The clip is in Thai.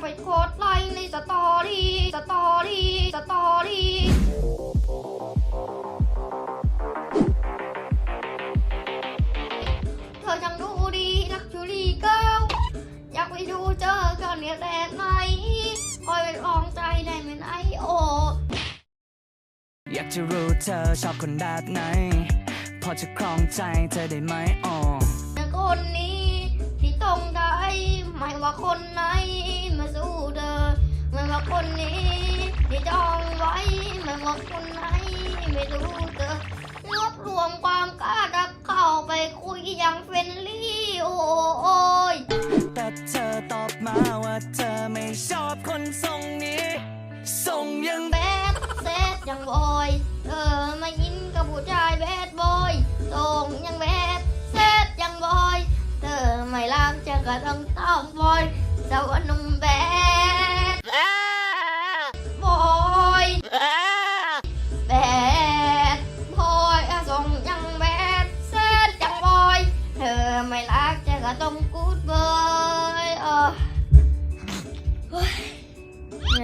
ไปโคตรไลน์ในสตอรี่สตอรี่สตอรี่เธอยังดูดีนักจุลีเก้าอยากไปดูเจอกันเนี่ยแดดไหมคอยไปลองใจได้ไหมไอโอ อยากจะรู้เธอชอบคนแบบไหน พอจะครองใจเธอได้ไหมอ๋อแต่คนนี้ที่ต้องได้ไม่ว่าคนไหน คนนี้ที่จองไว้ไม่ว่าคนไหนไม่รู้เธอรวบรวมความกล้าจะเข้าไปคุยอย่างเฟรนลี่โอ้ยแต่เธอตอบมาว่าเธอไม่ชอบคนทรงนี้ทรงยังแบดเซตยังบอย เธอมายินกับผู้ชายแบดบอยส่งยังแบดเซตยังบอย เธอไม่รักจะก็ต้องต้องบอยสวรรค์หนุ่ม ไม่รักจะกก็ต้องกูดเบยอ๋อเห